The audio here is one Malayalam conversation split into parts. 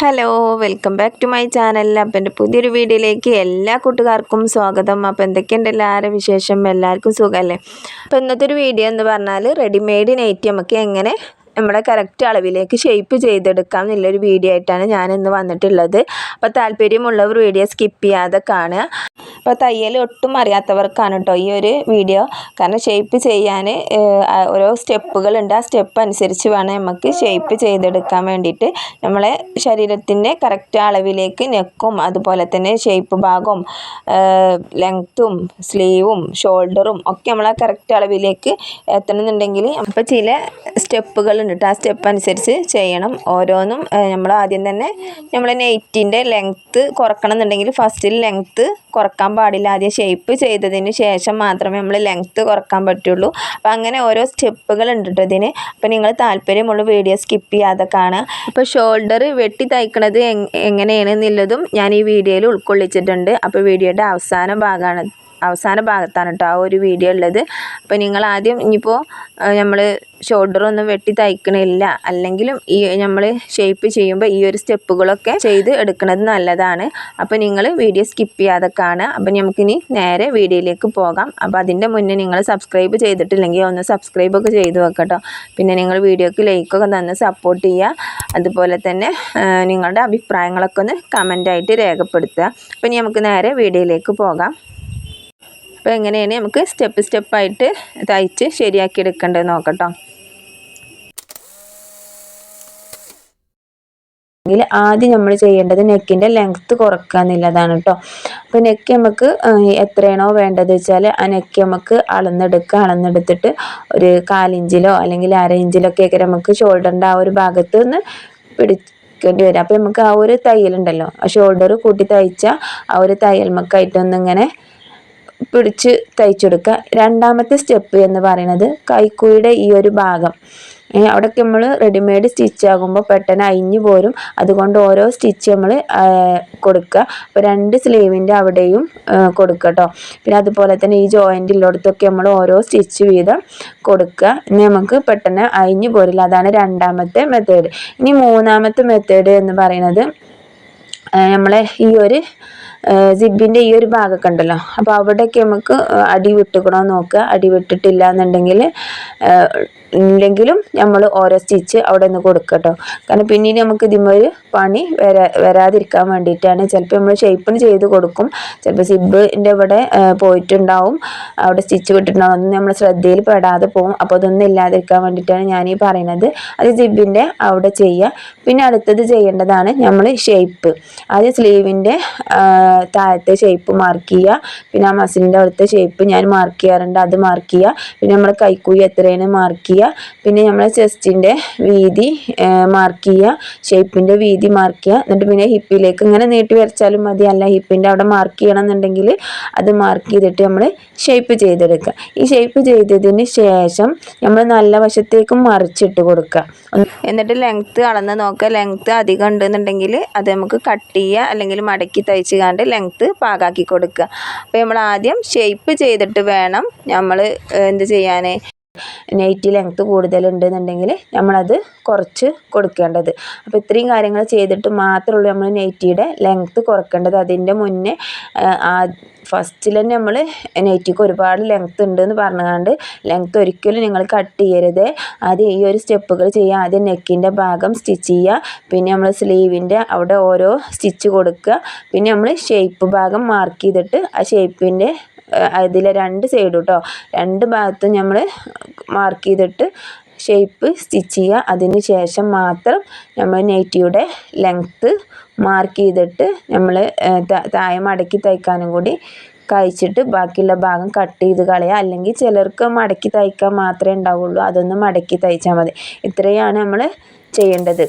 Hello welcome back to my channel അപ്പം എന്റെ പുതിയൊരു വീഡിയോയിലേക്ക് എല്ലാ കൂട്ടുകാർക്കും സ്വാഗതം. അപ്പോൾ എന്തൊക്കെയുണ്ട് എല്ലാവരും വിശേഷം? എല്ലാവർക്കും സുഖമല്ലേ? അപ്പോൾ ഇന്നത്തെ ഒരു വീഡിയോ എന്ന് പറഞ്ഞാൽ റെഡിമെയ്ഡ് നൈറ്റി നമുക്ക് എങ്ങനെ നമ്മുടെ കറക്റ്റ് അളവിലേക്ക് ഷേപ്പ് ചെയ്തെടുക്കാം എന്നുള്ളൊരു വീഡിയോ ആയിട്ടാണ് ഞാൻ ഇന്ന് വന്നിട്ടുള്ളത്. അപ്പോൾ താല്പര്യമുള്ളവർ വീഡിയോ സ്കിപ്പ് ചെയ്യാതെ കാണുക. അപ്പോൾ തയ്യൽ ഒട്ടും അറിയാത്തവർക്കാണ് കേട്ടോ ഈ ഒരു വീഡിയോ കാരണം ഷേപ്പ് ചെയ്യാൻ ഓരോ സ്റ്റെപ്പുകളുണ്ട് ആ സ്റ്റെപ്പ് അനുസരിച്ച് വേണം നമുക്ക് ഷേപ്പ് ചെയ്തെടുക്കാൻ വേണ്ടിയിട്ട്. നമ്മളെ ശരീരത്തിന്റെ കറക്റ്റ് അളവിലേക്ക് നെക്കും അതുപോലെ തന്നെ ഷേപ്പ് ഭാഗവും ലെങ്ത്തും സ്ലീവും ഷോൾഡറും ഒക്കെ നമ്മളെ കറക്റ്റ് അളവിലേക്ക് എത്തണമെന്നുണ്ടെങ്കിൽ അപ്പോൾ ചില സ്റ്റെപ്പുകളുണ്ട് കേട്ടോ ആ സ്റ്റെപ്പ് അനുസരിച്ച് ചെയ്യണം. ഓരോന്നും നമ്മൾ ആദ്യം തന്നെ നമ്മൾ നെയ്റ്റിന്റെ ലെങ്ത്ത് കുറക്കണം എന്നുണ്ടെങ്കിൽ ഫസ്റ്റിൽ ലെങ്ത്ത് കുറയ്ക്കാൻ പാടില്ല. ആദ്യം ഷേപ്പ് ചെയ്തതിന് ശേഷം മാത്രമേ നമ്മൾ ലെങ്ത്ത് കുറയ്ക്കാൻ പറ്റുള്ളൂ. അപ്പോൾ അങ്ങനെ ഓരോ സ്റ്റെപ്പുകൾ ഉണ്ട് കേട്ടോ ഇതിന്. അപ്പോൾ നിങ്ങൾ താല്പര്യമുള്ള വീഡിയോ സ്കിപ്പ് ചെയ്യാതെ കാണുക. അപ്പോൾ ഷോൾഡർ വെട്ടി തയ്ക്കണത് എങ്ങനെയാണ് എന്നുള്ളതും ഞാൻ ഈ വീഡിയോയിൽ ഉൾക്കൊള്ളിച്ചിട്ടുണ്ട്. അപ്പോൾ വീഡിയോയുടെ അവസാന ഭാഗമാണ് അവസാന ഭാഗത്താണ് കേട്ടോ ആ ഒരു വീഡിയോ ഉള്ളത്. അപ്പോൾ നിങ്ങൾ ആദ്യം ഇനിയിപ്പോൾ നമ്മൾ ഷോൾഡറൊന്നും വെട്ടി തയ്ക്കണില്ല. അല്ലെങ്കിലും ഈ നമ്മൾ ഷേപ്പ് ചെയ്യുമ്പോൾ ഈ ഒരു സ്റ്റെപ്പുകളൊക്കെ ചെയ്ത് എടുക്കുന്നത് നല്ലതാണ്. അപ്പോൾ നിങ്ങൾ വീഡിയോ സ്കിപ്പ് ചെയ്യാതെ കാണുക. അപ്പോൾ നമുക്കിനി നേരെ വീഡിയോയിലേക്ക് പോകാം. അപ്പോൾ അതിന്റെ മുന്നേ നിങ്ങൾ സബ്സ്ക്രൈബ് ചെയ്തിട്ടില്ലെങ്കിൽ ഒന്ന് സബ്സ്ക്രൈബൊക്കെ ചെയ്ത് വെക്കട്ടോ. പിന്നെ നിങ്ങൾ വീഡിയോക്ക് ലൈക്കൊക്കെ തന്ന് സപ്പോർട്ട് ചെയ്യുക. അതുപോലെ തന്നെ നിങ്ങളുടെ അഭിപ്രായങ്ങളൊക്കെ ഒന്ന് കമന്റായിട്ട് രേഖപ്പെടുത്തുക. അപ്പോൾ ഇനി നമുക്ക് നേരെ വീഡിയോയിലേക്ക് പോകാം. അപ്പോൾ എങ്ങനെയാണ് നമുക്ക് സ്റ്റെപ്പ് സ്റ്റെപ്പായിട്ട് തയ്ച്ച് ശരിയാക്കി എടുക്കേണ്ടത് നോക്കട്ടോ. അല്ലെങ്കിൽ ആദ്യം നമ്മൾ ചെയ്യേണ്ടത് നെക്കിന്റെ ലെങ്ത്ത് കുറക്കുക എന്നുള്ളതാണ് കേട്ടോ. അപ്പോൾ നെക്ക് നമുക്ക് എത്രയാണോ വേണ്ടത് വെച്ചാൽ ആ നെക്ക് നമുക്ക് അളന്നെടുക്കുക. അളന്നെടുത്തിട്ട് ഒരു കാലിഞ്ചിലോ അല്ലെങ്കിൽ അര ഇഞ്ചിലൊക്കെ ഒക്കെ നമുക്ക് ഷോൾഡറിന്റെ ആ ഒരു ഭാഗത്ത് നിന്ന് പിടിക്കേണ്ടി വരും. അപ്പോൾ നമുക്ക് ആ ഒരു തയ്യലുണ്ടല്ലോ. ആ ഷോൾഡർ കൂട്ടി തയ്ച്ച ആ ഒരു തയ്യൽമക്കായിട്ടൊന്നിങ്ങനെ പിടിച്ച് തയ്ച്ചെടുക്കുക. രണ്ടാമത്തെ സ്റ്റെപ്പ് എന്ന് പറയുന്നത് കൈക്കുഴിയുടെ ഈ ഒരു ഭാഗം. അവിടെയൊക്കെ നമ്മൾ റെഡിമെയ്ഡ് സ്റ്റിച്ച് ആകുമ്പോൾ പെട്ടെന്ന് അയിഞ്ഞു പോരും. അതുകൊണ്ട് ഓരോ സ്റ്റിച്ച് നമ്മൾ കൊടുക്കുക. അപ്പോൾ രണ്ട് സ്ലീവിന്റെ അവിടെയും കൊടുക്കുക കേട്ടോ പിന്നെ അതുപോലെ തന്നെ ഈ ജോയിന്റ് ഉള്ളിടത്തൊക്കെ നമ്മൾ ഓരോ സ്റ്റിച്ച് വീതം കൊടുക്കുക. ഇനി നമുക്ക് പെട്ടെന്ന് അയിഞ്ഞു പോരില്ല. അതാണ് രണ്ടാമത്തെ മെത്തേഡ് ഇനി മൂന്നാമത്തെ മെത്തേഡ് എന്ന് പറയുന്നത് നമ്മളെ ഈ ഒരു സിബിന്റെ ഈ ഒരു ഭാഗമൊക്കെ ഉണ്ടല്ലോ. അപ്പോൾ അവിടെയൊക്കെ നമുക്ക് അടി വിട്ടുക്കണോ നോക്കുക. അടി വിട്ടിട്ടില്ല എന്നുണ്ടെങ്കിൽ ഇല്ലെങ്കിലും നമ്മൾ ഓരോ സ്റ്റിച്ച് അവിടെ നിന്ന് കൊടുക്കട്ടോ. കാരണം പിന്നീട് നമുക്ക് ഇതിമൊരു പണി വരാ വരാതിരിക്കാൻ വേണ്ടിയിട്ടാണ്. ചിലപ്പോൾ നമ്മൾ ഷേപ്പിന് ചെയ്ത് കൊടുക്കും. ചിലപ്പോൾ സിബിന്റെ ഇവിടെ പോയിട്ടുണ്ടാവും. അവിടെ സ്റ്റിച്ച് വിട്ടിട്ടുണ്ടാവും. അതൊന്നും നമ്മൾ ശ്രദ്ധയിൽ പെടാതെ പോകും അപ്പോൾ അതൊന്നും ഇല്ലാതിരിക്കാൻ വേണ്ടിയിട്ടാണ് ഞാൻ ഈ പറയുന്നത് അത് സിബിന്റെ അവിടെ ചെയ്യുക പിന്നെ അടുത്തത് ചെയ്യേണ്ടതാണ് നമ്മൾ ഷേപ്പ്. ആദ്യം സ്ലീവിന്റെ താഴത്തെ ഷേപ്പ് മാർക്ക് ചെയ്യുക പിന്നെ ആ മസിലിന്റെ അവിടുത്തെ ഷേപ്പ് ഞാൻ മാർക്ക് ചെയ്യാറുണ്ട്. അത് മാർക്ക് ചെയ്യുക പിന്നെ നമ്മൾ കൈക്കൂലി എത്രയാണ് മാർക്ക് ചെയ്യുക പിന്നെ നമ്മൾ ചെസ്റ്റിന്റെ വീതി മാർക്ക് ചെയ്യുക. ഷേപ്പിന്റെ വീതി മാർക്ക് ചെയ്യുക. എന്നിട്ട് പിന്നെ ഹിപ്പിലേക്ക് ഇങ്ങനെ നീട്ടി വരച്ചാലും മതി. അല്ല ഹിപ്പിന്റെ അവിടെ മാർക്ക് ചെയ്യണം എന്നുണ്ടെങ്കിൽ അത് മാർക്ക് ചെയ്തിട്ട് നമ്മൾ ഷേപ്പ് ചെയ്തെടുക്കുക. ഈ ഷേപ്പ് ചെയ്തതിന് ശേഷം നമ്മൾ നല്ല വശത്തേക്കും മറിച്ചിട്ട് കൊടുക്കുക. എന്നിട്ട് ലെങ്ത്ത് അളന്ന് നോക്കുക. ലെങ്ത്ത് അധികം ഉണ്ടെന്നുണ്ടെങ്കിൽ അത് നമുക്ക് കട്ട് ചെയ്യുക. അല്ലെങ്കിൽ മടക്കി തയ്ച്ച് കണ്ട് ലെങ്ത്ത് പാകാക്കി കൊടുക്കുക. അപ്പോൾ നമ്മൾ ആദ്യം ഷേപ്പ് ചെയ്തിട്ട് വേണം നമ്മൾ എന്ത് ചെയ്യാൻ നെയ്റ്റ് ലെങ്ത്ത് കൂടുതലുണ്ടെന്നുണ്ടെങ്കിൽ നമ്മളത് കുറച്ച് കൊടുക്കേണ്ടത്. അപ്പോൾ ഇത്രയും കാര്യങ്ങൾ ചെയ്തിട്ട് മാത്രമേ നമ്മൾ നൈറ്റിയുടെ ലെങ്ത്ത് കുറക്കേണ്ടത്. അതിന്റെ മുന്നേ ഫസ്റ്റിൽ തന്നെ നമ്മൾ നൈറ്റിക്ക് ഒരുപാട് ലെങ്ത്ത് ഉണ്ടെന്ന് പറഞ്ഞുകൊണ്ട് ലെങ്ത്ത് ഒരിക്കലും നിങ്ങൾ കട്ട് ചെയ്യരുത്. ആദ്യം ഈ ഒരു സ്റ്റെപ്പുകൾ ചെയ്യുക. ആദ്യം നെക്കിന്റെ ഭാഗം സ്റ്റിച്ച് ചെയ്യുക. പിന്നെ നമ്മൾ സ്ലീവിന്റെ അവിടെ ഓരോ സ്റ്റിച്ച് കൊടുക്കുക. പിന്നെ നമ്മൾ ഷേപ്പ് ഭാഗം മാർക്ക് ചെയ്തിട്ട് ആ ഷേപ്പിന്റെ അതിലെ രണ്ട് സൈഡ് കേട്ടോ രണ്ട് ഭാഗത്തും നമ്മൾ മാർക്ക് ചെയ്തിട്ട് ഷേപ്പ് സ്റ്റിച്ച് ചെയ്യുക. അതിന് ശേഷം മാത്രം നമ്മൾ നെറ്റിയുടെ ലെങ്ത്ത് മാർക്ക് ചെയ്തിട്ട് നമ്മൾ താഴെ മടക്കി തയ്ക്കാനും കൂടി കഴിച്ചിട്ട് ബാക്കിയുള്ള ഭാഗം കട്ട് ചെയ്ത് കളയുക. അല്ലെങ്കിൽ ചിലർക്ക് മടക്കി തയ്ക്കാൻ മാത്രമേ ഉണ്ടാവുള്ളൂ. അതൊന്നും മടക്കി തയ്ച്ചാൽ മതി. ഇത്രയാണ് നമ്മൾ ചെയ്യേണ്ടത്.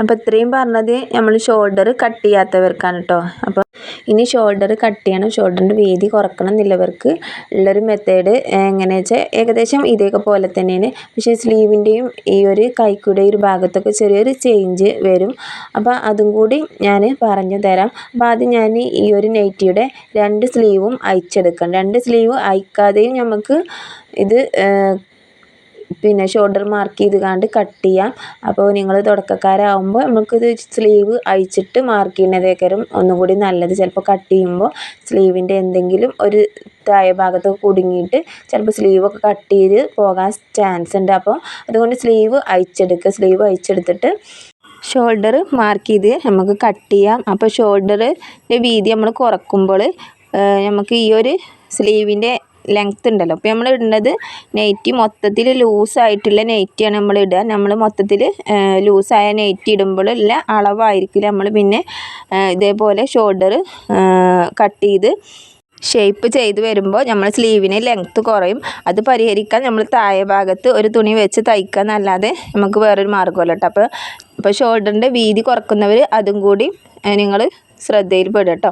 അപ്പോൾ ഇത്രയും പറഞ്ഞത് നമ്മൾ ഷോൾഡർ കട്ട് ചെയ്യാത്തവർക്കാണ് കേട്ടോ അപ്പോൾ ഇനി ഷോൾഡർ കട്ട് ചെയ്യണം. ഷോൾഡറിന്റെ വീതി കുറക്കണം എന്നുള്ളവർക്ക് ഉള്ളൊരു മെത്തേഡ് എങ്ങനെയാണെന്ന് വെച്ചാൽ ഏകദേശം ഇതേക്കെ പോലെ തന്നെയാണ്. പക്ഷേ സ്ലീവിന്റെയും ഈ ഒരു കൈക്കൂടെ ഒരു ഭാഗത്തൊക്കെ ചെറിയൊരു ചേഞ്ച് വരും. അപ്പോൾ അതും കൂടി ഞാൻ പറഞ്ഞു തരാം. അപ്പോൾ ആദ്യം ഞാൻ ഈ ഒരു നൈറ്റിയുടെ രണ്ട് സ്ലീവും അയച്ചെടുക്കണം. രണ്ട് സ്ലീവ് അയക്കാതെയും നമുക്ക് ഇത് പിന്നെ ഷോൾഡർ മാർക്ക് ചെയ്ത് കണ്ട് കട്ട് ചെയ്യാം. അപ്പോൾ നിങ്ങൾ തുടക്കക്കാരാകുമ്പോൾ നമുക്കിത് സ്ലീവ് അഴിച്ചിട്ട് മാർക്ക് ചെയ്യുന്നതേക്കാരും ഒന്നുകൂടി നല്ലത്. ചിലപ്പോൾ കട്ട് ചെയ്യുമ്പോൾ സ്ലീവിന്റെ എന്തെങ്കിലും ഒരു താഴെ ഭാഗത്തൊക്കെ കുടുങ്ങിയിട്ട് ചിലപ്പോൾ സ്ലീവൊക്കെ കട്ട് ചെയ്ത് പോകാൻ ചാൻസ് ഉണ്ട്. അപ്പോൾ അതുകൊണ്ട് സ്ലീവ് അഴിച്ചെടുക്കുക സ്ലീവ് അഴിച്ചെടുത്തിട്ട് ഷോൾഡർ മാർക്ക് ചെയ്ത് നമുക്ക് കട്ട് ചെയ്യാം. അപ്പോൾ ഷോൾഡറിന്റെ വീതി നമ്മൾ കുറക്കുമ്പോൾ നമുക്ക് ഈ ഒരു സ്ലീവിന്റെ ലെങ്ത്ത് ഉണ്ടല്ലോ. അപ്പോൾ നമ്മൾ ഇടുന്നത് നെയ്റ്റി മൊത്തത്തിൽ ലൂസായിട്ടുള്ള നെയ്റ്റിയാണ് നമ്മൾ ഇടുക. നമ്മൾ മൊത്തത്തിൽ ലൂസായ നെയ്റ്റി ഇടുമ്പോൾ ഉള്ള അളവായിരിക്കില്ല. നമ്മൾ പിന്നെ ഇതേപോലെ ഷോൾഡർ കട്ട് ചെയ്ത് ഷേപ്പ് ചെയ്ത് വരുമ്പോൾ നമ്മൾ സ്ലീവിന് ലെങ്ത്ത് കുറയും. അത് പരിഹരിക്കാൻ നമ്മൾ താഴെ ഭാഗത്ത് ഒരു തുണി വെച്ച് തയ്ക്കുക നമുക്ക് വേറൊരു മാർഗമല്ല കേട്ടോ. അപ്പോൾ ഇപ്പോൾ ഷോൾഡറിന്റെ വീതി കുറക്കുന്നവർ അതും കൂടി നിങ്ങൾ ശ്രദ്ധയിൽ പെടുക കേട്ടോ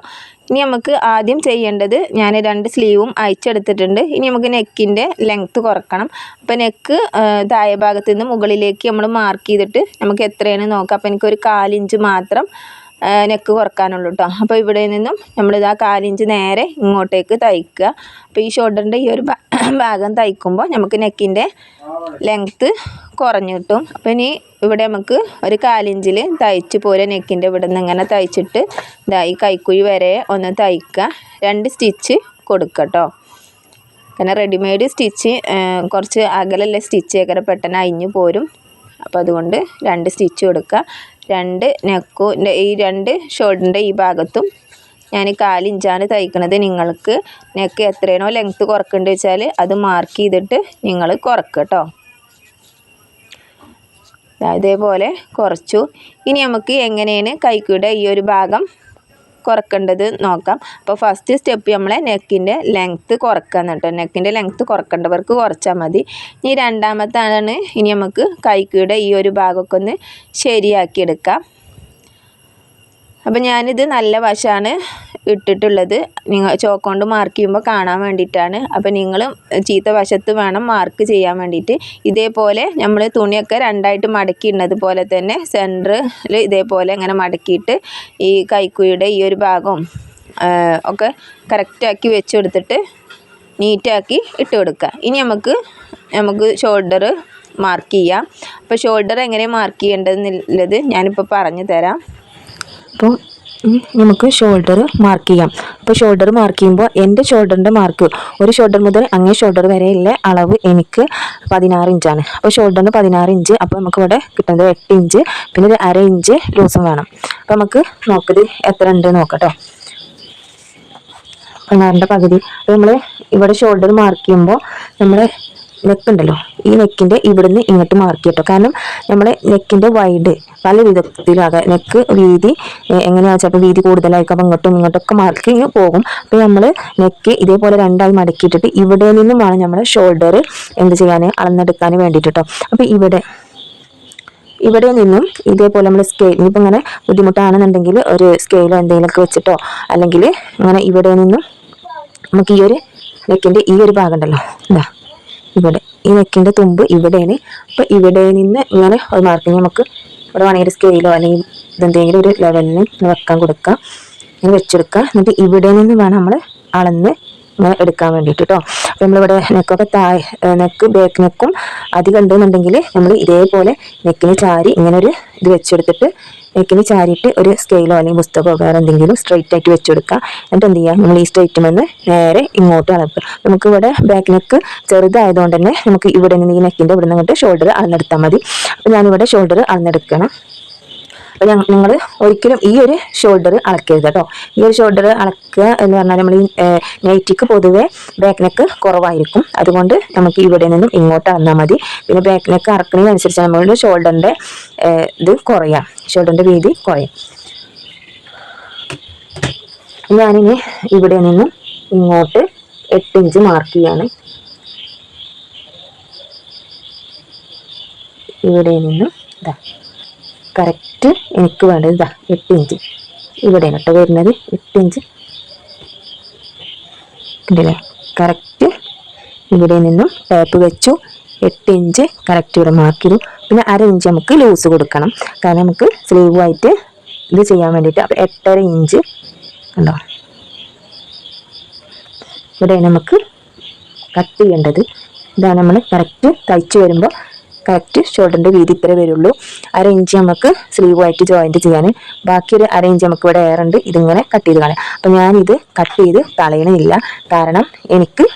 ഇനി നമുക്ക് ആദ്യം ചെയ്യേണ്ടത് ഞാൻ രണ്ട് സ്ലീവും അയച്ചെടുത്തിട്ടുണ്ട് ഇനി നമുക്ക് നെക്കിന്റെ ലെങ്ത്ത് കുറക്കണം. അപ്പോൾ നെക്ക് താഴെ ഭാഗത്ത് നിന്ന് മുകളിലേക്ക് നമ്മൾ മാർക്ക് ചെയ്തിട്ട് നമുക്ക് എത്രയാണ് നോക്കാം. അപ്പോൾ എനിക്കൊരു കാലിഞ്ച് മാത്രം നെക്ക് കുറക്കാനുള്ളൂ കേട്ടോ അപ്പോൾ ഇവിടെ നിന്നും നമ്മളിതാ കാലിഞ്ച് നേരെ ഇങ്ങോട്ടേക്ക് തയ്ക്കുക. അപ്പോൾ ഈ ഷോൾഡറിന്റെ ഈ ഒരു ഭാഗം തയ്ക്കുമ്പോൾ നമുക്ക് നെക്കിന്റെ ലെങ്ത്ത് കുറഞ്ഞു കിട്ടും. അപ്പോൾ ഇനി ഇവിടെ നമുക്ക് ഒരു കാലിഞ്ചിൽ തയ്ച്ച് പോരെ നെക്കിന്റെ ഇവിടെ നിന്ന് ഇങ്ങനെ തയ്ച്ചിട്ട് ഇതാ ഈ കൈക്കുഴി വരെ ഒന്ന് തയ്ക്കുക രണ്ട് സ്റ്റിച്ച് കൊടുക്കുക കേട്ടോ പിന്നെ റെഡിമെയ്ഡ് സ്റ്റിച്ച് കുറച്ച് അകലല്ലേ സ്റ്റിച്ച് ഒക്കെ പെട്ടെന്ന് അഴിഞ്ഞു പോരും. അപ്പോൾ അതുകൊണ്ട് രണ്ട് സ്റ്റിച്ച് കൊടുക്കുക രണ്ട് നെക്കിന്റെ ഈ രണ്ട് ഷോൾഡറിന്റെ ഈ ഭാഗത്തും ഞാൻ കാലിഞ്ചാണ് തയ്ക്കുന്നത് നിങ്ങൾക്ക് നെക്ക് എത്രയാണോ ലെങ്ത്ത് കുറക്കേണ്ടത് വെച്ചാൽ അത് മാർക്ക് ചെയ്തിട്ട് നിങ്ങൾ കുറക്കുക കേട്ടോ ഇതേപോലെ കുറച്ചു. ഇനി നമുക്ക് എങ്ങനെയാണ് കൈക്കൂടെ ഈ ഒരു ഭാഗം കുറക്കേണ്ടത് നോക്കാം. അപ്പോൾ ഫസ്റ്റ് സ്റ്റെപ്പ് നമ്മളെ നെക്കിന്റെ ലെങ്ത്ത് കുറക്കുക എന്നിട്ട് നെക്കിന്റെ ലെങ്ത്ത് കുറക്കേണ്ടവർക്ക് കുറച്ചാൽ മതി. ഇനി രണ്ടാമത്താണ് ഇനി നമുക്ക് കൈക്കൂടെ ഈ ഒരു ഭാഗമൊക്കെ ഒന്ന് ശരിയാക്കിയെടുക്കാം. അപ്പോൾ ഞാനിത് നല്ല വശമാണ് ഇട്ടിട്ടുള്ളത്. നിങ്ങൾ ചോക്ക് കൊണ്ട് മാർക്ക് ചെയ്യുമ്പോൾ കാണാൻ വേണ്ടിയിട്ടാണ്. അപ്പോൾ നിങ്ങൾ ചീത്ത വശത്ത് വേണം മാർക്ക് ചെയ്യാൻ വേണ്ടിയിട്ട്. ഇതേപോലെ നമ്മൾ തുണിയൊക്കെ രണ്ടായിട്ട് മടക്കി പോലെ തന്നെ സെന്ററിൽ ഇതേപോലെ ഇങ്ങനെ മടക്കിയിട്ട് ഈ കൈക്കുഴിയുടെ ഈ ഒരു ഭാഗം ഒക്കെ കറക്റ്റാക്കി വെച്ച് കൊടുത്തിട്ട് നീറ്റാക്കി ഇട്ട് കൊടുക്കുക. ഇനി നമുക്ക് നമുക്ക് ഷോൾഡർ മാർക്ക് ചെയ്യാം. അപ്പോൾ ഷോൾഡർ എങ്ങനെ മാർക്ക് ചെയ്യേണ്ടതെന്നുള്ളത് ഞാനിപ്പോൾ പറഞ്ഞു തരാം. അപ്പോൾ നമുക്ക് ഷോൾഡർ മാർക്ക് ചെയ്യാം. അപ്പോൾ ഷോൾഡർ മാർക്ക് ചെയ്യുമ്പോൾ എന്റെ ഷോൾഡറിന്റെ മാർക്ക് ഒരു ഷോൾഡർ മുതൽ അങ്ങേ ഷോൾഡർ വരെയുള്ള അളവ് എനിക്ക് പതിനാറ് ഇഞ്ചാണ് അപ്പോൾ ഷോൾഡറിന് പതിനാറ് ഇഞ്ച് അപ്പോൾ നമുക്ക് ഇവിടെ കിട്ടുന്നത് എട്ട് ഇഞ്ച് പിന്നെ ഒരു അര ഇഞ്ച് ലൂസും വേണം. അപ്പോൾ നമുക്ക് നോക്കത് എത്ര ഉണ്ട് നോക്കട്ടോ. പതിനാറിന്റെ പകുതി. അപ്പോൾ നമ്മൾ ഇവിടെ ഷോൾഡർ മാർക്ക് ചെയ്യുമ്പോൾ നമ്മൾ നെക്ക് ഉണ്ടല്ലോ ഈ നെക്കിന്റെ ഇവിടുന്ന് ഇങ്ങോട്ട് മാർക്ക് ചെയ്യട്ടോ. കാരണം നമ്മളെ നെക്കിന്റെ വൈഡ് പല വിധത്തിലാകാം. നെക്ക് വീതി എങ്ങനെയാ വെച്ചാൽ വീതി കൂടുതലായിരിക്കും അപ്പോൾ ഇങ്ങോട്ടും ഇങ്ങോട്ടൊക്കെ മാർക്കിങ് പോകും. അപ്പോൾ നമ്മൾ നെക്ക് ഇതേപോലെ രണ്ടായി മടക്കിയിട്ടിട്ട് ഇവിടെ നിന്നും വേണം നമ്മൾ ഷോൾഡർ എന്ത് ചെയ്യാൻ അളന്നെടുക്കാൻ വേണ്ടിയിട്ട് കേട്ടോ അപ്പോൾ ഇവിടെ ഇവിടെ നിന്നും ഇതേപോലെ നമ്മൾ സ്കെയിൽ ഇനിയിപ്പോൾ ഇങ്ങനെ ബുദ്ധിമുട്ടാണെന്നുണ്ടെങ്കിൽ ഒരു സ്കെയിലോ എന്തെങ്കിലുമൊക്കെ വെച്ചിട്ടോ അല്ലെങ്കിൽ ഇങ്ങനെ ഇവിടെ നിന്നും നമുക്ക് ഈ ഒരു നെക്കിന്റെ ഈ ഒരു ഭാഗം ഉണ്ടല്ലോ. എന്താ ഇവിടെ. ഈ നെക്കിന്റെ തുമ്പ് ഇവിടെയാണ്. അപ്പോൾ ഇവിടെ നിന്ന് ഇങ്ങനെ ഒരു മാർക്കിങ് നമുക്ക് ഇവിടെ വേണമെങ്കിൽ സ്കെയിലോ അല്ലെങ്കിൽ ഇതെന്തെങ്കിലും ഒരു ലെവലിന് വെക്കാൻ കൊടുക്കാം. ഇങ്ങനെ വെച്ചെടുക്കുക എന്നിട്ട് ഇവിടെ നിന്ന് വേണം നമ്മൾ അളന്ന് എടുക്കാൻ വേണ്ടിയിട്ട് കേട്ടോ അപ്പോൾ നമ്മളിവിടെ നെക്കൊക്കെ താഴ് നെക്ക് ബേക്ക് നെക്കും അധികം ഉണ്ടെന്നുണ്ടെങ്കിൽ നമ്മൾ ഇതേപോലെ നെക്കിന് ചാരി ഇങ്ങനെ ഒരു ഇത് വെച്ചെടുത്തിട്ട് നെക്കിന് ചാരിയിട്ട് ഒരു സ്കെയിലോ അല്ലെങ്കിൽ പുസ്തകമോ വേറെ എന്തെങ്കിലും സ്ട്രെയിറ്റ് ആയിട്ട് വെച്ച് കൊടുക്കുക എന്നിട്ട് എന്ത് ചെയ്യുക? നമ്മൾ ഈ സ്ട്രെയിറ്റ് വന്ന് നേരെ ഇങ്ങോട്ട് അളക്കുക. നമുക്ക് ഇവിടെ ബാക്ക് നെക്ക് ചെറുതായതുകൊണ്ട് തന്നെ നമുക്ക് ഇവിടെ നിന്ന് ഈ നെക്കിന്റെ ഇവിടെ നിന്ന് ഷോൾഡർ അളന്നെടുത്താൽ മതി. അപ്പോൾ ഞാനിവിടെ ഷോൾഡർ അളന്നെടുക്കണം അപ്പോൾ നിങ്ങൾ ഒരിക്കലും ഈ ഒരു ഷോൾഡർ അളക്കരുത് കേട്ടോ. ഈ ഒരു ഷോൾഡർ അളക്കുക എന്ന് പറഞ്ഞാൽ നമ്മൾ ഈ നൈറ്റിക്ക് പൊതുവേ ബാക്ക് നെക്ക് കുറവായിരിക്കും. അതുകൊണ്ട് നമുക്ക് ഇവിടെ നിന്നും ഇങ്ങോട്ട് അളന്നാൽ മതി. പിന്നെ ബാക്ക് നെക്ക് അറക്കുന്നതിനനുസരിച്ച് നമ്മളുടെ ഷോൾഡറിന്റെ ഇത് കുറയാം. ഷോൾഡറിന്റെ വീതി കുറയും. ഞാനിനി ഇവിടെ നിന്നും ഇങ്ങോട്ട് എട്ട് ഇഞ്ച് മാർക്ക് ചെയ്യാണ്. ഇവിടെ നിന്നും ഇതാ കറക്റ്റ് എനിക്ക് വേണ്ടത് ഇതാ എട്ട് ഇഞ്ച്. ഇവിടെയാണ് കേട്ടോ വരുന്നത്. എട്ട് ഇഞ്ച്. കറക്റ്റ് ഇവിടെ നിന്നും ടാപ്പ് വെച്ചു. എട്ട് ഇഞ്ച് കറക്റ്റ് ഇവിടെ മാർക്ക് ചെയ്തു പിന്നെ അര ഇഞ്ച് നമുക്ക് ലൂസ് കൊടുക്കണം. കാരണം നമുക്ക് സ്ലീവായിട്ട് ഇത് ചെയ്യാൻ വേണ്ടിയിട്ട് അപ്പോൾ എട്ടര ഇഞ്ച്. കണ്ടോ? ഇവിടെ നമുക്ക് കട്ട് ചെയ്യേണ്ടത്. ഇതാണ് നമ്മൾ കറക്റ്റ് തയ്ച്ചു വരുമ്പോൾ കറക്റ്റ് ഷോൾഡറിന്റെ വീതി ഇത്രേ വരുള്ളൂ. അര ഇഞ്ച് നമുക്ക് സ്ലീവായിട്ട് ജോയിന്റ് ചെയ്യാൻ. ബാക്കി ഒരു അര ഇഞ്ച് നമുക്ക് ഇവിടെ ഏറുണ്ട് ഇതിങ്ങനെ കട്ട് ചെയ്ത് കാണാം അപ്പം ഞാനിത് കട്ട് ചെയ്ത് തളയണില്ല. കാരണം എനിക്ക്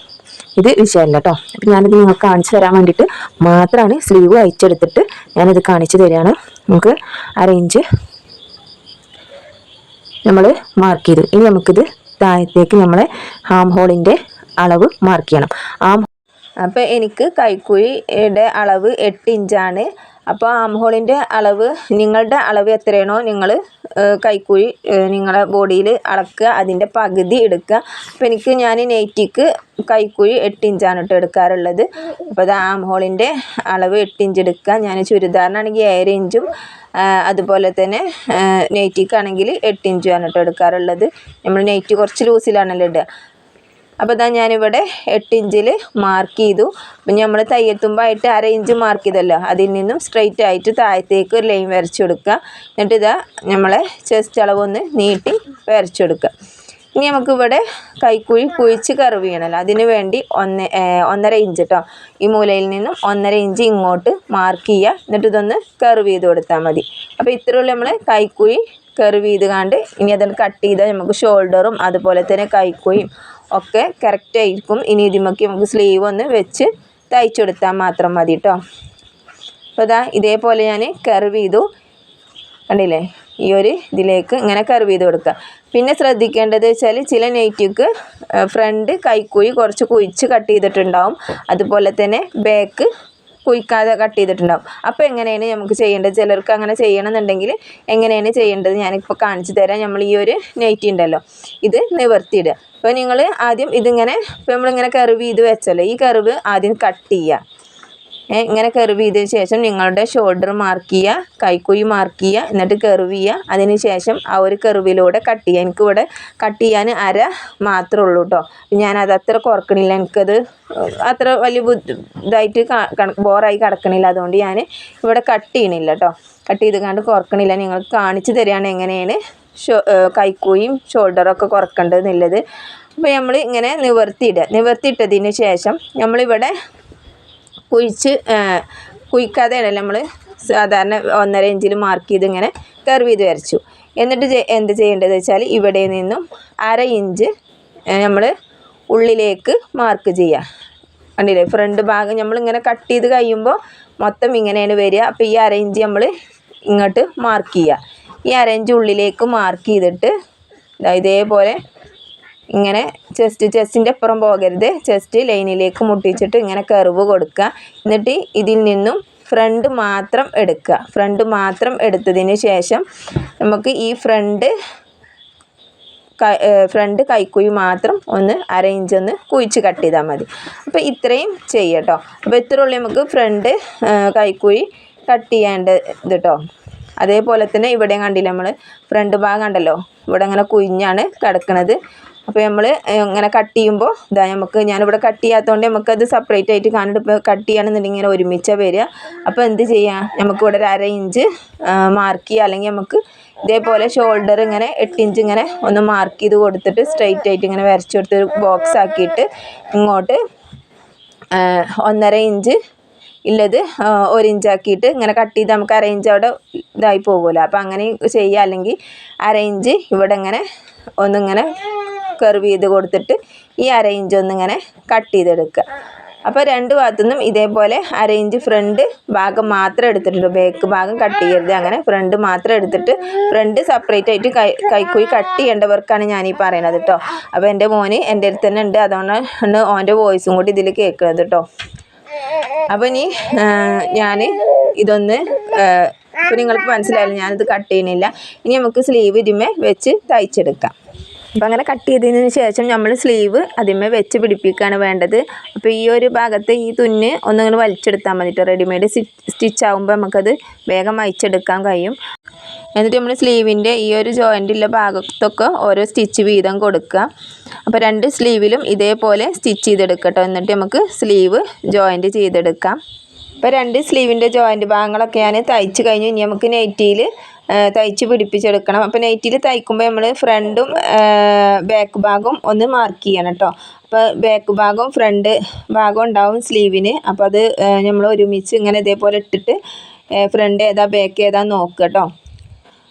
ഇത് വിഷയമല്ല കേട്ടോ അപ്പം ഞാനിത് നിങ്ങൾക്ക് കാണിച്ചു തരാൻ വേണ്ടിയിട്ട് മാത്രമാണ് സ്ലീവ് അയച്ചെടുത്തിട്ട് ഞാനിത് കാണിച്ചു തരികയാണ് നമുക്ക് അര ഇഞ്ച് നമ്മൾ മാർക്ക് ചെയ്തു. ഇനി നമുക്കിത് താഴത്തേക്ക് നമ്മളെ ഹാം ഹോളിന്റെ അളവ് മാർക്ക് ചെയ്യണം. ആം അപ്പോൾ എനിക്ക് കൈക്കുഴിയുടെ അളവ് എട്ട് ഇഞ്ചാണ്. അപ്പോൾ ആംഹോളിന്റെ അളവ് നിങ്ങളുടെ അളവ് എത്രയാണോ നിങ്ങൾ കൈക്കുഴി നിങ്ങളുടെ ബോഡിയിൽ അളക്കുക അതിന്റെ പകുതി എടുക്കുക. അപ്പോൾ എനിക്ക് ഞാൻ നെയ്റ്റിക്ക് കൈക്കുഴി എട്ട് ഇഞ്ചാണ് കേട്ടോ എടുക്കാറുള്ളത്. അപ്പോൾ അത് ആംഹോളിന്റെ അളവ് എട്ട് ഇഞ്ച് എടുക്കുക. ഞാൻ ചുരിദാറിനാണെങ്കിൽ ഏഴര ഇഞ്ചും അതുപോലെ തന്നെ നെയ്റ്റിക്കാണെങ്കിൽ എട്ട് ഇഞ്ചുമാണ് കേട്ടോ എടുക്കാറുള്ളത്. നമ്മൾ നെയ്റ്റ് കുറച്ച് ലൂസിലാണല്ലോ ഇടുക. അപ്പോൾ ഇതാ ഞാനിവിടെ എട്ട് ഇഞ്ചിൽ മാർക്ക് ചെയ്തു. അപ്പം നമ്മൾ തയ്യത്തുമ്പായിട്ട് അര ഇഞ്ച് മാർക്ക് ചെയ്തല്ലോ. അതിൽ നിന്നും സ്ട്രെയിറ്റ് ആയിട്ട് താഴത്തേക്ക് ഒരു ലൈൻ വരച്ചു കൊടുക്കുക എന്നിട്ട് ഇതാ നമ്മളെ ചെസ്റ്റ് അളവൊന്ന് നീട്ടി വരച്ചു കൊടുക്കുക ഇനി നമുക്കിവിടെ കൈക്കുഴി കുഴിച്ച് കറി ചെയ്യണമല്ലോ അതിന് വേണ്ടി ഒന്ന് ഒന്നര ഇഞ്ച് കേട്ടോ ഈ മൂലയിൽ നിന്നും ഒന്നര ഇഞ്ച് ഇങ്ങോട്ട് മാർക്ക് ചെയ്യുക. എന്നിട്ട് ഇതൊന്ന് കർവ് ചെയ്ത് കൊടുത്താൽ മതി. അപ്പോൾ ഇത്രയുള്ള നമ്മൾ കൈക്കുഴി കർവ് ചെയ്ത് കണ്ട് ഇനി അതൊന്ന് കട്ട് ചെയ്താൽ നമുക്ക് ഷോൾഡറും അതുപോലെ തന്നെ കൈക്കുഴിയും ഒക്കെ കറക്റ്റ് ആയിരിക്കും. ഇനി ഇതിമൊക്കെ നമുക്ക് സ്ലീവ് ഒന്ന് വെച്ച് തയ്ച്ചു കൊടുത്താൽ മാത്രം മതി കേട്ടോ അപ്പോൾ ഇതാ ഇതേപോലെ ഞാൻ കർവ് ചെയ്തു. കണ്ടില്ലേ? ഈ ഒരു ഇതിലേക്ക് ഇങ്ങനെ കർവ് ചെയ്ത് കൊടുക്കുക പിന്നെ ശ്രദ്ധിക്കേണ്ടത് വെച്ചാൽ ചില നെയ്റ്റിക്ക് ഫ്രണ്ട് കൈക്കുഴി കുറച്ച് കുഴിച്ച് കട്ട് ചെയ്തിട്ടുണ്ടാവും. അതുപോലെ തന്നെ ബാക്ക് കുഴിക്കാതെ കട്ട് ചെയ്തിട്ടുണ്ടാവും. അപ്പോൾ എങ്ങനെയാണ് നമുക്ക് ചെയ്യേണ്ടത്? ചിലർക്ക് അങ്ങനെ ചെയ്യണമെന്നുണ്ടെങ്കിൽ എങ്ങനെയാണ് ചെയ്യേണ്ടത്? ഞാനിപ്പോൾ കാണിച്ചു തരാം. നമ്മൾ ഈ ഒരു നെയ്റ്റി ഉണ്ടല്ലോ. ഇത് നിവർത്തിയിടുക. അപ്പോൾ നിങ്ങൾ ആദ്യം ഇതിങ്ങനെ ഇപ്പോൾ നമ്മളിങ്ങനെ കറിവ് ചെയ്ത് വെച്ചല്ലോ. ഈ കറിവ് ആദ്യം കട്ട് ചെയ്യുക. ഇങ്ങനെ കർവ് ചെയ്തതിന് ശേഷം നിങ്ങളുടെ ഷോൾഡർ മാർക്ക് ചെയ്യുക കൈക്കുഴി മാർക്ക് ചെയ്യുക എന്നിട്ട് കർവ് ചെയ്യുക. അതിന് ശേഷം ആ ഒരു കർവിലൂടെ കട്ട് ചെയ്യുക. എനിക്കിവിടെ കട്ട് ചെയ്യാൻ അര മാത്രമേ ഉള്ളൂ കേട്ടോ ഞാനത് അത്ര കുറക്കണില്ല. എനിക്കത് അത്ര വലിയ ഇതായിട്ട് ബോറായി കിടക്കണില്ല. അതുകൊണ്ട് ഞാൻ ഇവിടെ കട്ട് ചെയ്യണില്ല കേട്ടോ കട്ട് ചെയ്ത് കണ്ട് കുറക്കണില്ല. നിങ്ങൾക്ക് കാണിച്ചു തരികയാണ് എങ്ങനെയാണ് ഷോ കൈക്കൂയും ഷോൾഡറൊക്കെ കുറക്കേണ്ടതെന്നുള്ളത് അപ്പോൾ നമ്മൾ ഇങ്ങനെ നിവർത്തിയിടുക. നിവർത്തിയിട്ടതിന് ശേഷം നമ്മളിവിടെ കുഴിച്ച് കുഴിക്കാതെയാണല്ലോ നമ്മൾ സാധാരണ ഒന്നര ഇഞ്ചിൽ മാർക്ക് ചെയ്ത് ഇങ്ങനെ കർവ് ചെയ്ത് വരച്ചു. എന്നിട്ട് എന്ത് ചെയ്യേണ്ടത് വെച്ചാൽ ഇവിടെ നിന്നും അര ഇഞ്ച് നമ്മൾ ഉള്ളിലേക്ക് മാർക്ക് ചെയ്യുക കണ്ടില്ലേ? ഫ്രണ്ട് ഭാഗം നമ്മളിങ്ങനെ കട്ട് ചെയ്ത് കഴിയുമ്പോൾ മൊത്തം ഇങ്ങനെയാണ് വരിക. അപ്പോൾ ഈ അര ഇഞ്ച് നമ്മൾ ഇങ്ങോട്ട് മാർക്ക് ചെയ്യുക ഈ അര ഇഞ്ച് ഉള്ളിലേക്ക് മാർക്ക് ചെയ്തിട്ട് ഇതേപോലെ ഇങ്ങനെ ചെസ്റ്റ് ചെസ്റ്റിന്റെ അപ്പുറം പോകരുത്. ചെസ്റ്റ് ലൈനിലേക്ക് മുട്ടിച്ചിട്ട് ഇങ്ങനെ കർവ് കൊടുക്കുക. എന്നിട്ട് ഇതിൽ നിന്നും ഫ്രണ്ട് മാത്രം എടുക്കുക. ഫ്രണ്ട് മാത്രം എടുത്തതിന് ശേഷം നമുക്ക് ഈ ഫ്രണ്ട് ഫ്രണ്ട് കൈക്കുഴി മാത്രം ഒന്ന് അര ഇഞ്ച് ഒന്ന് കുഴിച്ച് കട്ട് ചെയ്താൽ മതി. അപ്പോൾ ഇത്രയും ചെയ്യട്ടോ അപ്പോൾ ഇത്ര ഉള്ളൂ നമുക്ക് ഫ്രണ്ട് കൈക്കുഴി കട്ട് ചെയ്യേണ്ടത് കേട്ടോ അതേപോലെ തന്നെ ഇവിടെയും കണ്ടില്ല നമ്മൾ ഫ്രണ്ട് ഭാഗം ഉണ്ടല്ലോ. ഇവിടെ ഇങ്ങനെ കുഴിഞ്ഞാണ് കിടക്കുന്നത് അപ്പോൾ നമ്മൾ ഇങ്ങനെ കട്ട് ചെയ്യുമ്പോൾ ഇതാ നമുക്ക് ഞാനിവിടെ കട്ട് ചെയ്യാത്തതുകൊണ്ട് നമുക്കത് സെപ്പറേറ്റ് ആയിട്ട് കാണിട്ട് ഇപ്പോൾ കട്ട് ചെയ്യുകയാണെന്നുണ്ടെങ്കിൽ ഇങ്ങനെ ഒരുമിച്ചാണ് വരിക. അപ്പോൾ എന്ത് ചെയ്യാം? നമുക്കിവിടെ ഒരു അര ഇഞ്ച് മാർക്ക് ചെയ്യുക അല്ലെങ്കിൽ നമുക്ക് ഇതേപോലെ ഷോൾഡർ ഇങ്ങനെ എട്ട് ഇഞ്ച് ഇങ്ങനെ ഒന്ന് മാർക്ക് ചെയ്ത് കൊടുത്തിട്ട് സ്ട്രെയിറ്റ് ആയിട്ട് ഇങ്ങനെ വരച്ചു കൊടുത്ത് ഒരു ബോക്സ് ആക്കിയിട്ട് ഇങ്ങോട്ട് ഒന്നര ഇഞ്ച് ഉള്ളത് ഒരിഞ്ചാക്കിയിട്ട് ഇങ്ങനെ കട്ട് ചെയ്ത് നമുക്ക് അര ഇഞ്ച് അവിടെ ഇതായി പോകുമല്ലോ. അപ്പോൾ അങ്ങനെ ചെയ്യുക അല്ലെങ്കിൽ അര ഇഞ്ച് ഇവിടെ ഇങ്ങനെ ഒന്നിങ്ങനെ കർവ് ചെയ്ത് കൊടുത്തിട്ട് ഈ അര ഇഞ്ച് ഒന്നിങ്ങനെ കട്ട് ചെയ്തെടുക്കുക. അപ്പോൾ രണ്ട് ഭാഗത്തുനിന്നും ഇതേപോലെ അര ഇഞ്ച് ഫ്രണ്ട് ഭാഗം മാത്രം എടുത്തിട്ടുണ്ട്. ബാക്ക് ഭാഗം കട്ട് ചെയ്യരുത്. അങ്ങനെ ഫ്രണ്ട് മാത്രം എടുത്തിട്ട് ഫ്രണ്ട് സെപ്പറേറ്റ് ആയിട്ട് കൈ കൈക്കുഴി കട്ട് ചെയ്യേണ്ടവർക്കാണ് ഞാൻ ഈ പറയുന്നത് കേട്ടോ അപ്പോൾ എന്റെ മോന് എന്റെ അടുത്ത് തന്നെ ഉണ്ട്. അതുകൊണ്ടാണ് ഓന്റെ വോയിസും കൂടി ഇതിൽ കേൾക്കുന്നത് കേട്ടോ അപ്പോൾ ഇനി ഞാൻ ഇതൊന്ന് ഇപ്പം നിങ്ങൾക്ക് മനസ്സിലായില്ല? ഞാനിത് കട്ട് ചെയ്യണില്ല ഇനി നമുക്ക് സ്ലീവ് ഇതിമേ വെച്ച് തയ്ച്ചെടുക്കാം. അപ്പോൾ അങ്ങനെ കട്ട് ചെയ്തതിന് ശേഷം നമ്മൾ സ്ലീവ് അതിന്മേൽ വെച്ച് പിടിപ്പിക്കുകയാണ് വേണ്ടത്. അപ്പോൾ ഈ ഒരു ഭാഗത്ത് ഈ തുന്ന് ഒന്നിങ്ങനെ വലിച്ചെടുത്താൽ മതി റെഡിമെയ്ഡ് സ്റ്റിച്ച് ആകുമ്പോൾ നമുക്കത് വേഗം അയച്ചെടുക്കാൻ കഴിയും. എന്നിട്ട് നമ്മൾ സ്ലീവിന്റെ ഈ ഒരു ജോയിന്റുള്ള ഭാഗത്തൊക്കെ ഓരോ സ്റ്റിച്ച് വീതം കൊടുക്കുക. അപ്പോൾ രണ്ട് സ്ലീവിലും ഇതേപോലെ സ്റ്റിച്ച് ചെയ്തെടുക്കട്ടോ എന്നിട്ട് നമുക്ക് സ്ലീവ് ജോയിന്റ് ചെയ്തെടുക്കാം. അപ്പോൾ രണ്ട് സ്ലീവിന്റെ ജോയിന്റ് ഭാഗങ്ങളൊക്കെ ഞാൻ തയ്ച്ച് കഴിഞ്ഞു. ഇനി നമുക്ക് നെറ്റിയിൽ തയ്ച്ച് പിടിപ്പിച്ചെടുക്കണം. അപ്പോൾ നെറ്റിൽ തയ്ക്കുമ്പോൾ നമ്മൾ ഫ്രണ്ടും ബാക്ക് ഭാഗവും ഒന്ന് മാർക്ക് ചെയ്യണം കേട്ടോ അപ്പോൾ ബാക്ക് ഭാഗവും ഫ്രണ്ട് ഭാഗവും ഉണ്ടാവും സ്ലീവിന് അപ്പോൾ അത് നമ്മൾ ഒരുമിച്ച് ഇങ്ങനെ ഇതേപോലെ ഇട്ടിട്ട് ഫ്രണ്ട് ഏതാ ബാക്ക് ഏതാ നോക്കുക കേട്ടോ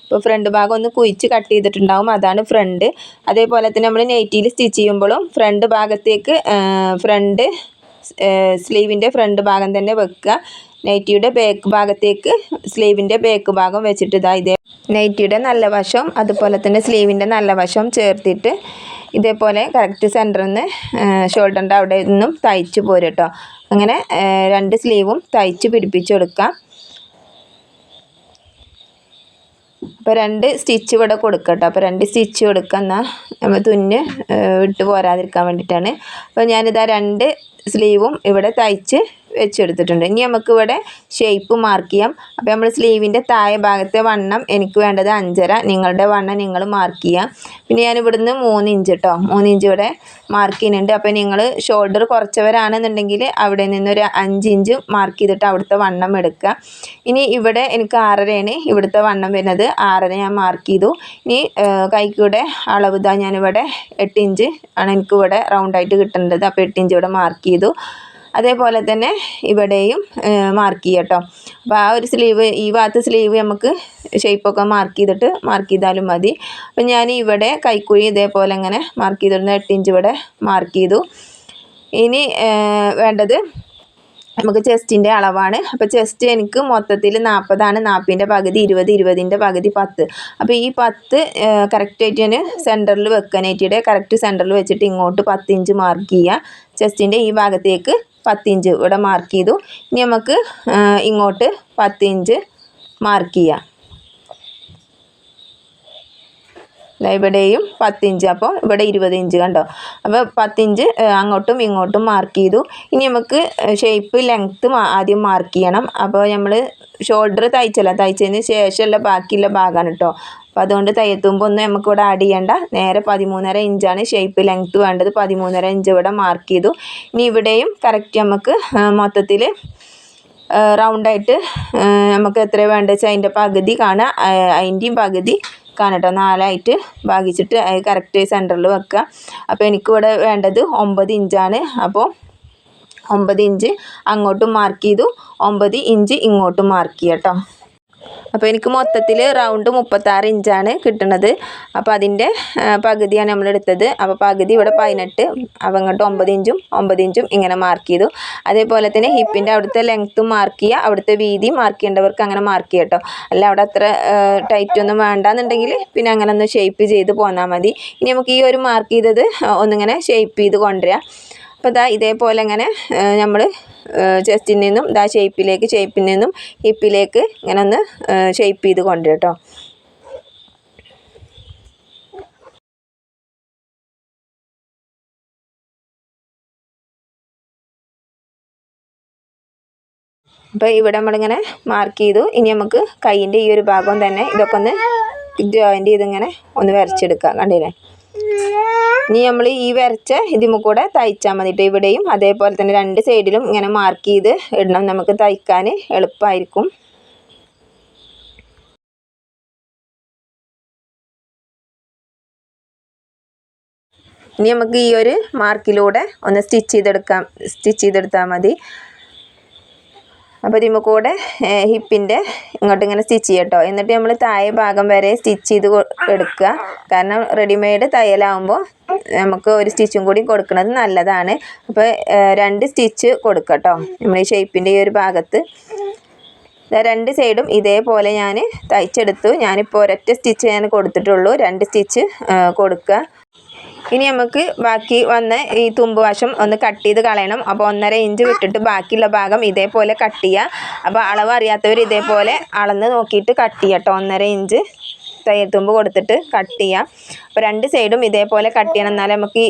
അപ്പോൾ ഫ്രണ്ട് ഭാഗം ഒന്ന് കുഴിച്ച് കട്ട് ചെയ്തിട്ടുണ്ടാവും. അതാണ് ഫ്രണ്ട് അതേപോലെ തന്നെ നമ്മൾ നെറ്റിയിൽ സ്റ്റിച്ച് ചെയ്യുമ്പോഴും ഫ്രണ്ട് ഭാഗത്തേക്ക് ഫ്രണ്ട് സ്ലീവിന്റെ ഫ്രണ്ട് ഭാഗം തന്നെ വെക്കുക. നൈറ്റിയുടെ ബാക്ക് ഭാഗത്തേക്ക് സ്ലീവിന്റെ ബാക്ക് ഭാഗം വെച്ചിട്ട് ഇതാ ഇതേ നൈറ്റിയുടെ നല്ല വശം അതുപോലെ തന്നെ സ്ലീവിന്റെ നല്ല വശം ചേർത്തിട്ട് ഇതേപോലെ കറക്റ്റ് സെന്ററിൽ നിന്ന് ഷോൾഡറിന്റെ അവിടെ നിന്നും തയ്ച്ച് പോരട്ടോ അങ്ങനെ രണ്ട് സ്ലീവും തയ്ച്ച് പിടിപ്പിച്ചെടുക്കാം. അപ്പോൾ രണ്ട് സ്റ്റിച്ച് ഇവിടെ കൊടുക്കട്ടോ അപ്പോൾ രണ്ട് സ്റ്റിച്ച് കൊടുക്കുക എന്നാൽ നമ്മൾ തുന്ന് വിട്ട് പോരാതിരിക്കാൻ വേണ്ടിയിട്ടാണ് അപ്പോൾ ഞാനിതാ രണ്ട് സ്ലീവും ഇവിടെ തയ്ച്ച് വെച്ചെടുത്തിട്ടുണ്ട്. ഇനി നമുക്ക് ഇവിടെ ഷേപ്പ് മാർക്ക് ചെയ്യാം. അപ്പോൾ നമ്മൾ സ്ലീവിന്റെ താഴെ ഭാഗത്തെ വണ്ണം എനിക്ക് വേണ്ടത് അഞ്ചര നിങ്ങളുടെ വണ്ണം നിങ്ങൾ മാർക്ക് ചെയ്യാം. പിന്നെ ഞാൻ ഇവിടുന്ന് മൂന്ന് ഇഞ്ച് കേട്ടോ മൂന്ന് ഇഞ്ച് ഇവിടെ മാർക്ക് ചെയ്യുന്നുണ്ട്. അപ്പോൾ നിങ്ങൾ ഷോൾഡർ കുറച്ചവരാണെന്നുണ്ടെങ്കിൽ അവിടെ നിന്നൊരു അഞ്ച് ഇഞ്ച് മാർക്ക് ചെയ്തിട്ട് അവിടുത്തെ വണ്ണം എടുക്കുക. ഇനി ഇവിടെ എനിക്ക് ആറരയാണ് ഇവിടുത്തെ വണ്ണം വരുന്നത്. ആറര ഞാൻ മാർക്ക് ചെയ്തു. ഇനി കൈക്കൂടെ അളവ് ഇതാ ഞാനിവിടെ എട്ട് ഇഞ്ച് ആണ് എനിക്ക് ഇവിടെ റൗണ്ടായിട്ട് കിട്ടേണ്ടത്. അപ്പോൾ എട്ട് ഇഞ്ച് ഇവിടെ മാർക്ക് ചെയ്തു. അതേപോലെ തന്നെ ഇവിടെയും മാർക്ക് ചെയ്യുക കേട്ടോ അപ്പോൾ ആ ഒരു സ്ലീവ് ഈ ഭാഗത്ത് സ്ലീവ് നമുക്ക് ഷേപ്പൊക്കെ മാർക്ക് ചെയ്തിട്ട് മാർക്ക് ചെയ്താലും മതി. അപ്പം ഞാൻ ഇവിടെ കൈക്കുഴി ഇതേപോലെ ഇങ്ങനെ മാർക്ക് ചെയ്തിരുന്ന. എട്ട് ഇഞ്ച് ഇവിടെ മാർക്ക് ചെയ്തു. ഇനി വേണ്ടത് നമുക്ക് ചെസ്റ്റിന്റെ അളവാണ്. അപ്പോൾ ചെസ്റ്റ് എനിക്ക് മൊത്തത്തിൽ നാൽപ്പതാണ് നാൽപ്പതിന്റെ പകുതി ഇരുപത് ഇരുപതിന്റെ പകുതി പത്ത്. അപ്പോൾ ഈ പത്ത് കറക്റ്റായിട്ട് ഞാൻ സെന്ററിൽ വെക്കാനായിട്ട് കറക്റ്റ് സെന്ററിൽ വെച്ചിട്ട് ഇങ്ങോട്ട് പത്ത് ഇഞ്ച് മാർക്ക് ചെയ്യുക ചെസ്റ്റിന്റെ ഈ ഭാഗത്തേക്ക് പത്ത് ഇഞ്ച് ഇവിടെ മാർക്ക് ചെയ്തു. ഇനി നമുക്ക് ഇങ്ങോട്ട് പത്ത് ഇഞ്ച് മാർക്ക് ചെയ്യാം ഇവിടെയും പത്തിഞ്ച്. അപ്പോൾ ഇവിടെ ഇരുപത് ഇഞ്ച് കണ്ടോ? അപ്പോൾ പത്തിഞ്ച് അങ്ങോട്ടും ഇങ്ങോട്ടും മാർക്ക് ചെയ്തു. ഇനി നമുക്ക് ഷേപ്പ് ലെങ്ത്ത് ആദ്യം മാർക്ക് ചെയ്യണം. അപ്പോൾ നമ്മൾ ഷോൾഡർ തയ്ച്ചല്ല. തയ്ച്ചതിന് ശേഷമുള്ള ബാക്കിയുള്ള ഭാഗമാണ് കേട്ടോ. അപ്പോൾ അതുകൊണ്ട് തയ്യത്തുമ്പോൾ ഒന്നും നമുക്ക് ഇവിടെ ആഡ് ചെയ്യേണ്ട. നേരെ പതിമൂന്നര ഇഞ്ചാണ് ഷേപ്പ് ലെങ്ത്ത് വേണ്ടത്. പതിമൂന്നര ഇഞ്ച് ഇവിടെ മാർക്ക് ചെയ്തു. ഇനി ഇവിടെയും കറക്റ്റ് നമുക്ക് മൊത്തത്തിൽ റൗണ്ടായിട്ട് നമുക്ക് എത്ര വേണ്ടത് വെച്ചാൽ അതിന്റെ പകുതി കാണുക അതിന്റെയും പകുതി കാണട്ടോ നാലായിട്ട് ഭാഗിച്ചിട്ട് കറക്റ്റ് സെന്ററിൽ വെക്കുക. അപ്പോൾ എനിക്കിവിടെ വേണ്ടത് ഒമ്പത് ഇഞ്ചാണ്. അപ്പോൾ ഒമ്പത് ഇഞ്ച് അങ്ങോട്ടും മാർക്ക് ചെയ്തു. ഒമ്പത് ഇഞ്ച് ഇങ്ങോട്ടും മാർക്ക് ചെയ്യാം കേട്ടോ അപ്പോൾ എനിക്ക് മൊത്തത്തിൽ റൗണ്ട് മുപ്പത്താറ് ഇഞ്ചാണ് കിട്ടുന്നത് അപ്പോൾ അതിന്റെ പകുതിയാണ് നമ്മൾ എടുത്തത്. അപ്പോൾ പകുതി ഇവിടെ പതിനെട്ട് അപ്പോൾ ഇങ്ങോട്ട് ഒമ്പത് ഇഞ്ചും ഒമ്പത് ഇഞ്ചും ഇങ്ങനെ മാർക്ക് ചെയ്തു. അതേപോലെ തന്നെ ഹിപ്പിന്റെ അവിടുത്തെ ലെങ്ത്തും മാർക്ക് ചെയ്യുക അവിടുത്തെ വീതി മാർക്ക് ചെയ്യേണ്ടവർക്ക് അങ്ങനെ മാർക്ക് ചെയ്യുക കേട്ടോ അല്ല അവിടെ അത്ര ടൈറ്റ് ഒന്നും വേണ്ടാന്നുണ്ടെങ്കിൽ പിന്നെ അങ്ങനെ ഒന്ന് ഷേപ്പ് ചെയ്ത് പോന്നാൽ മതി. ഇനി നമുക്ക് ഈ ഒരു മാർക്ക് ചെയ്തത് ഒന്നിങ്ങനെ ഷേപ്പ് ചെയ്ത് കൊണ്ടുവരിക അപ്പോൾ ഇതാ ഇതേപോലെ അങ്ങനെ നമ്മൾ ചെസ്റ്റിൽ നിന്നും ഇതാ ഷേപ്പിലേക്ക് ഷേപ്പിൽ നിന്നും ഹിപ്പിലേക്ക് ഇങ്ങനെ ഒന്ന് ഷേപ്പ് ചെയ്ത് കൊണ്ടുവരും കേട്ടോ അപ്പോൾ ഇവിടെ നമ്മളിങ്ങനെ മാർക്ക് ചെയ്തു. ഇനി നമുക്ക് കൈയിന്റെ ഈ ഒരു ഭാഗം തന്നെ ഇതൊക്കെ ഒന്ന് ജോയിന്റ് ചെയ്തിങ്ങനെ ഒന്ന് വരച്ചെടുക്കാം. കണ്ടില്ലേ? ഇനി നമ്മൾ ഈ വരച്ച ഇതിമ കൂടെ തയ്ച്ചാൽ മതി കേട്ടോ ഇവിടെയും അതേപോലെ തന്നെ രണ്ട് സൈഡിലും ഇങ്ങനെ മാർക്ക് ചെയ്ത് ഇടണം. നമുക്ക് തയ്ക്കാൻ എളുപ്പമായിരിക്കും ഇനി നമുക്ക് ഈ ഒരു മാർക്കിലൂടെ ഒന്ന് സ്റ്റിച്ച് ചെയ്തെടുക്കാം. സ്റ്റിച്ച് ചെയ്തെടുത്താൽ മതി. അപ്പോൾ ഇതിമ്മ കൂടെ ഹിപ്പിന്റെ ഇങ്ങോട്ട് ഇങ്ങനെ സ്റ്റിച്ച് ചെയ്യട്ടോ എന്നിട്ട് നമ്മൾ താഴെ ഭാഗം വരെ സ്റ്റിച്ച് ചെയ്ത് എടുക്കുക. കാരണം റെഡിമെയ്ഡ് തയ്യലാകുമ്പോൾ നമുക്ക് ഒരു സ്റ്റിച്ചും കൂടി കൊടുക്കുന്നത് നല്ലതാണ്. അപ്പോൾ രണ്ട് സ്റ്റിച്ച് കൊടുക്കുക കേട്ടോ നമ്മൾ ഈ ഷേപ്പിന്റെ ഈ ഒരു ഭാഗത്ത്. രണ്ട് സൈഡും ഇതേപോലെ ഞാൻ തയ്ച്ചെടുത്തു. ഞാനിപ്പോൾ ഒരൊറ്റ സ്റ്റിച്ച് ഞാൻ കൊടുത്തിട്ടുള്ളൂ. രണ്ട് സ്റ്റിച്ച് കൊടുക്കുക ഇനി നമുക്ക് ബാക്കി വന്ന ഈ തുമ്പ് വശം ഒന്ന് കട്ട് ചെയ്ത് കളയണം. അപ്പോൾ ഒന്നര ഇഞ്ച് വിട്ടിട്ട് ബാക്കിയുള്ള ഭാഗം ഇതേപോലെ കട്ട് ചെയ്യുക അപ്പോൾ അളവ് അറിയാത്തവർ ഇതേപോലെ അളന്ന് നോക്കിയിട്ട് കട്ട് ചെയ്യട്ടോ ഒന്നര ഇഞ്ച് തയ്യൽ തുമ്പ് കൊടുത്തിട്ട് കട്ട് ചെയ്യാം. അപ്പോൾ രണ്ട് സൈഡും ഇതേപോലെ കട്ട് ചെയ്യണം. എന്നാലേ നമുക്ക്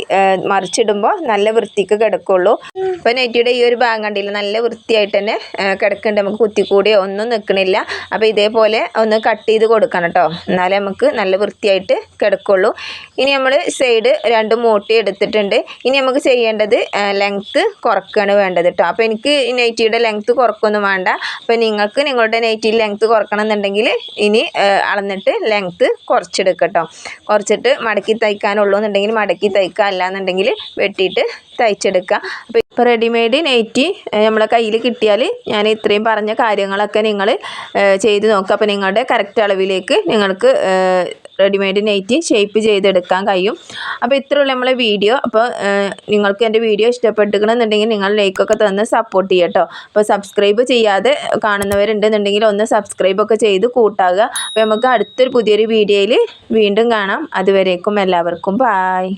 മറിച്ചിടുമ്പോൾ നല്ല വൃത്തിക്ക് കിടക്കുള്ളൂ. അപ്പോൾ നെറ്റിയുടെ ഈ ഒരു ഭാഗം കണ്ടില്ല? നല്ല വൃത്തിയായിട്ട് തന്നെ കിടക്കുന്നുണ്ട്. നമുക്ക് കുത്തിക്കൂടിയോ ഒന്നും നിൽക്കണില്ല അപ്പോൾ ഇതേപോലെ ഒന്ന് കട്ട് ചെയ്ത് കൊടുക്കണം കേട്ടോ എന്നാലേ നമുക്ക് നല്ല വൃത്തിയായിട്ട് കിടക്കുള്ളൂ. ഇനി നമ്മൾ സൈഡ് രണ്ട് മൂട്ടി എടുത്തിട്ടുണ്ട്. ഇനി നമുക്ക് ചെയ്യേണ്ടത് ലെങ്ത്ത് കുറക്കുകയാണ് വേണ്ടത് കേട്ടോ അപ്പോൾ എനിക്ക് നൈറ്റിയുടെ ലെങ്ത്ത് കുറക്കൊന്നും വേണ്ട. അപ്പോൾ നിങ്ങൾക്ക് നിങ്ങളുടെ നൈറ്റിയിൽ ലെങ്ത്ത് കുറക്കണം എന്നുണ്ടെങ്കിൽ ഇനി അളന്നിട്ട് ലെങ്ത്ത് കുറച്ചെടുക്കട്ടോ. കുറച്ചിട്ട് മടക്കി തയ്ക്കാനുള്ളൂ എന്നുണ്ടെങ്കിൽ മടക്കി തയ്ക്കുക. അല്ലാന്നുണ്ടെങ്കിൽ വെട്ടിയിട്ട് തയ്ച്ചെടുക്കുക. അപ്പോൾ ഇപ്പോൾ റെഡിമെയ്ഡ് ഏഹ്, നമ്മളെ കയ്യിൽ കിട്ടിയാൽ ഞാൻ ഇത്രയും പറഞ്ഞ കാര്യങ്ങളൊക്കെ നിങ്ങൾ ചെയ്ത് നോക്കുക. അപ്പോൾ നിങ്ങളുടെ കറക്റ്റ് അളവിലേക്ക് നിങ്ങൾക്ക് റെഡിമെയ്ഡ് നെയ്റ്റ് ഷേപ്പ് ചെയ്തെടുക്കാൻ കഴിയും. അപ്പോൾ ഇത്രയുള്ള നമ്മളെ വീഡിയോ അപ്പോൾ നിങ്ങൾക്ക് എന്റെ വീഡിയോ ഇഷ്ടപ്പെട്ടിരിക്കണമെന്നുണ്ടെങ്കിൽ നിങ്ങൾ ലൈക്കൊക്കെ തന്ന് സപ്പോർട്ട് ചെയ്യട്ടോ അപ്പോൾ സബ്സ്ക്രൈബ് ചെയ്യാതെ കാണുന്നവരുണ്ടെന്നുണ്ടെങ്കിൽ ഒന്ന് സബ്സ്ക്രൈബൊക്കെ ചെയ്ത് കൂട്ടാകുക അപ്പോൾ നമുക്ക് അടുത്തൊരു പുതിയൊരു വീഡിയോയിൽ വീണ്ടും കാണാം. അതുവരേക്കും എല്ലാവർക്കും ബായ്